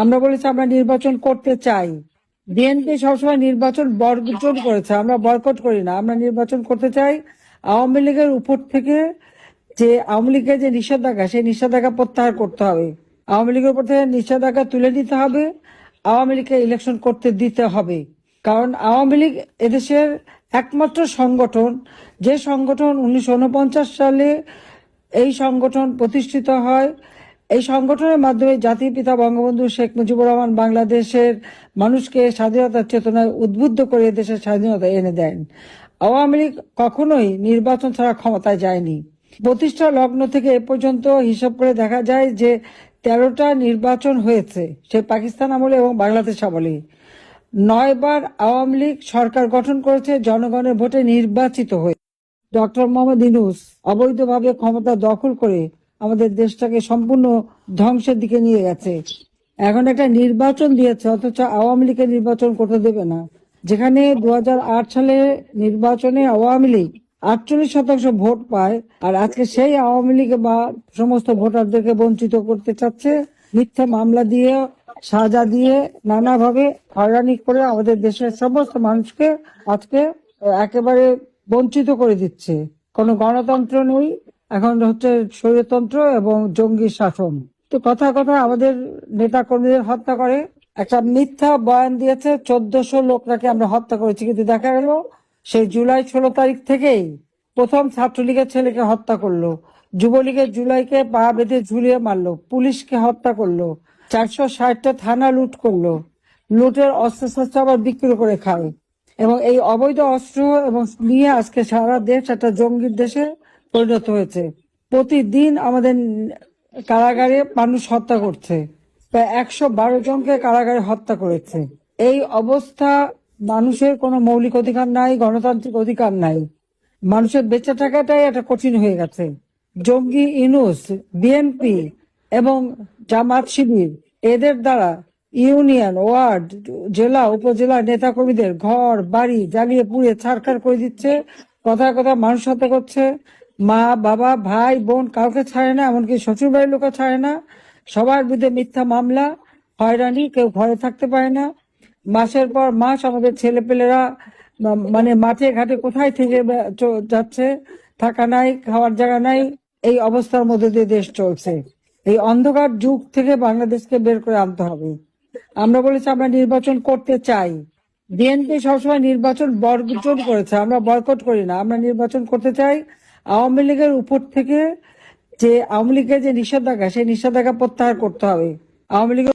আমরা বলেছি আমরা নির্বাচন করতে চাই। বিএনপি সবসময় নির্বাচন বর্জন করেছে, আমরা বয়কট করি না। আমরা নির্বাচন করতে চাই আওয়ামী লীগের উপর থেকে যে, আওয়ামী লীগের যে নিষেধাজ্ঞা, সেই নিষেধাজ্ঞা প্রত্যাহার করতে হবে। আওয়ামী লীগের উপর থেকে নিষেধাজ্ঞা তুলে নিতে হবে, আওয়ামী লীগকে ইলেকশন করতে দিতে হবে। কারণ আওয়ামী লীগ এদেশের একমাত্র সংগঠন, যে সংগঠন উনিশশো উনপঞ্চাশ সালে এই সংগঠন প্রতিষ্ঠিত হয় এই সংগঠনের মাধ্যমে জাতির পিতা বঙ্গবন্ধু শেখ মুজিবুর রহমান বাংলাদেশের মানুষকে স্বাধীনতার চেতনায় উদ্বুদ্ধ করে দেশের স্বাধীনতা এনে দেন। আওয়ামী লীগ কখনোই নির্বাচন ছাড়া ক্ষমতায় যায়নি। প্রতিষ্ঠা লগ্ন থেকে এ পর্যন্ত হিসাব করে দেখা যায় যে তেরোটা নির্বাচন হয়েছে, সে পাকিস্তান আমলে এবং বাংলাদেশ আমলে। নয়বার আওয়ামী লীগ সরকার গঠন করেছে, জনগণের ভোটে নির্বাচিত হয়ে। ডক্টর মোহাম্মদ ইনুস অবৈধভাবে ক্ষমতা দখল করে আমাদের দেশটাকে সম্পূর্ণ ধ্বংসের দিকে নিয়ে গেছে। এখন একটা নির্বাচন দিয়েছে, অথচ আওয়ামী লীগের নির্বাচন করতে দেবে না। যেখানে দু হাজার আট সালে নির্বাচনে আওয়ামী লীগ আটচল্লিশ শতাংশ ভোট পায়, আর আজকে সেই আওয়ামী লীগ বা সমস্ত ভোটারদেরকে বঞ্চিত করতে চাচ্ছে, মিথ্যা মামলা দিয়ে, সাজা দিয়ে, নানাভাবে হয়রানি করে আমাদের দেশের সমস্ত মানুষকে আজকে একেবারে বঞ্চিত করে দিচ্ছে। কোনো গণতন্ত্র নেই এখন হচ্ছে স্বৈরতন্ত্র এবং জঙ্গি শাসন। তো কথা কথা আমাদের নেতা কর্মীদের হত্যা করে। একটা মিথ্যা বয়ান দিয়েছে, চোদ্দশো লোক নাকি আমরা হত্যা করেছি। কিন্তু দেখা গেল, সেই জুলাই ষোলো তারিখ থেকেই প্রথম ছাত্রলীগের ছেলেকে হত্যা করল। যুবলীগের জুলাইকে পা বেঁধে ঝুলিয়ে মারলো। পুলিশকে হত্যা করল। চারশো ষাটটা থানা লুট করল। লুটের অস্ত্রশস্ত্র আবার বিক্রি করে খায়। এবং এই অবৈধ অস্ত্র এবং নিয়ে আজকে সারা দেশ একটা জঙ্গির দেশে পরিণত হয়েছে। প্রতিদিন আমাদের কারাগারে মানুষ হত্যা করছে। প্রায় একশো বারো জনকে কারাগারে হত্যা করেছে। এই অবস্থা মানুষের কোনো মৌলিক অধিকার নাই, গণতান্ত্রিক অধিকার নাই। মানুষের বেঁচে থাকাটাই একটা কঠিন হয়ে গেছে। জঙ্গি, ইনুস, বিএনপি এবং জামাত শিবির, এদের দ্বারা ইউনিয়ন, ওয়ার্ড, জেলা, উপজেলা নেতাকর্মীদের ঘর, বাড়ি জ্বালিয়ে পুড়িয়ে ছাড়খাড় করে দিচ্ছে। কথায় কথা মানুষ হত্যা করছে। মা, বাবা, ভাই, বোন কাউকে ছাড়ে না, এমনকি শ্বশুর বাড়ির লোকও ছাড়ে না। সবার বিরুদ্ধে মিথ্যা মামলা, হয়রানি, কেউ ঘরে থাকতে পারে না। মাসের পর মাস আমাদের ছেলেপেলেরা মানে মাঠে, ঘাটে কোথায় থেকে যাচ্ছে, থাকা নাই, খাওয়ার জায়গা নাই, এই অবস্থার মধ্যে দিয়ে দেশ চলছে। এই অন্ধকার যুগ থেকে বাংলাদেশকে বের করে আনতে হবে। আমরা বলেছি আমরা নির্বাচন করতে চাই। বিএনপি সবসময় নির্বাচন বর্জন করেছে, আমরা বয়কট করি না। আমরা নির্বাচন করতে চাই আওয়ামী লীগের উপর থেকে যে আওয়ামী লীগের যে নিষেধাজ্ঞা, সেই নিষেধাজ্ঞা প্রত্যাহার করতে হবে। আওয়ামী লীগের